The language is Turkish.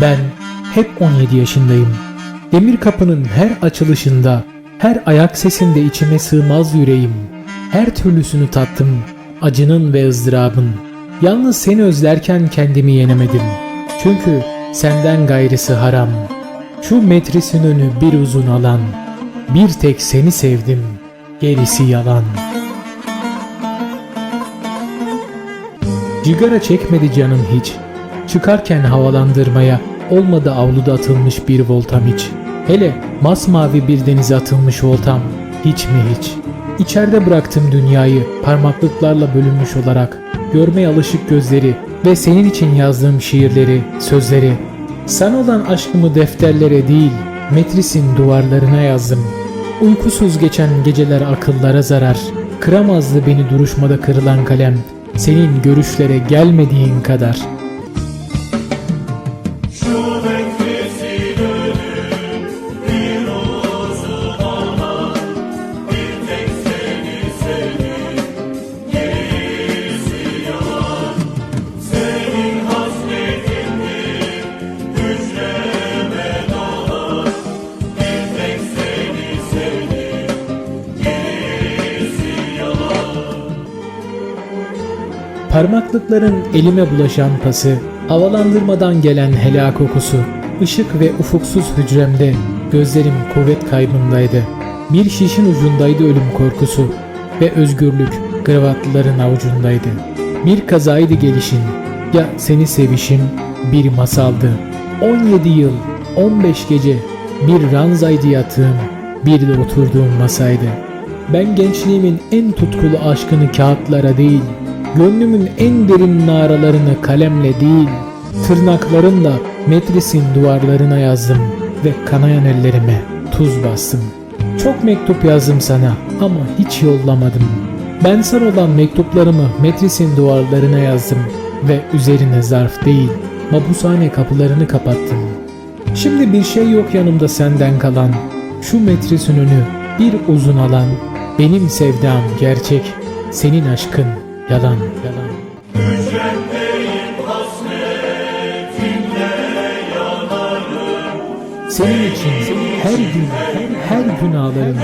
Ben hep 17 yaşındayım. Demir kapının her açılışında, her ayak sesinde içime sığmaz yüreğim. Her türlüsünü tattım, acının ve ızdırabın. Yalnız seni özlerken kendimi yenemedim. Çünkü senden gayrısı haram. Şu metrisin önü bir uzun alan. Bir tek seni sevdim, gerisi yalan. Cigara çekmedi canım hiç. Çıkarken havalandırmaya olmadı avluda atılmış bir voltam hiç. Hele masmavi bir denize atılmış voltam hiç mi hiç. İçeride bıraktım dünyayı parmaklıklarla bölünmüş olarak. Görmeye alışık gözleri ve senin için yazdığım şiirleri, sözleri. Sana olan aşkımı defterlere değil, metrisin duvarlarına yazdım. Uykusuz geçen geceler akıllara zarar. Kıramazdı beni duruşmada kırılan kalem. Senin görüşlere gelmediğin kadar. Parmaklıkların elime bulaşan pası, havalandırmadan gelen helak kokusu, ışık ve ufuksuz hücremde gözlerim kuvvet kaybındaydı. Bir şişin ucundaydı ölüm korkusu ve özgürlük kravatlıların avucundaydı. Bir kazaydı gelişin, ya seni sevişim bir masaldı. 17 yıl, 15 gece bir ranzaydı yatığım, bir de oturduğum masaydı. Ben gençliğimin en tutkulu aşkını kağıtlara değil, Gönlümün en derin naralarını kalemle değil, tırnaklarımla metrisin duvarlarına yazdım ve kanayan ellerime tuz bastım. Çok mektup yazdım sana ama hiç yollamadım. Ben sana olan mektuplarımı metrisin duvarlarına yazdım ve üzerine zarf değil, mapushane kapılarını kapattım. Şimdi bir şey yok yanımda senden kalan, şu metrisin önü bir uzun alan, benim sevdam gerçek, senin aşkın yalan yalan. Senin için her gün her gün ağlarım.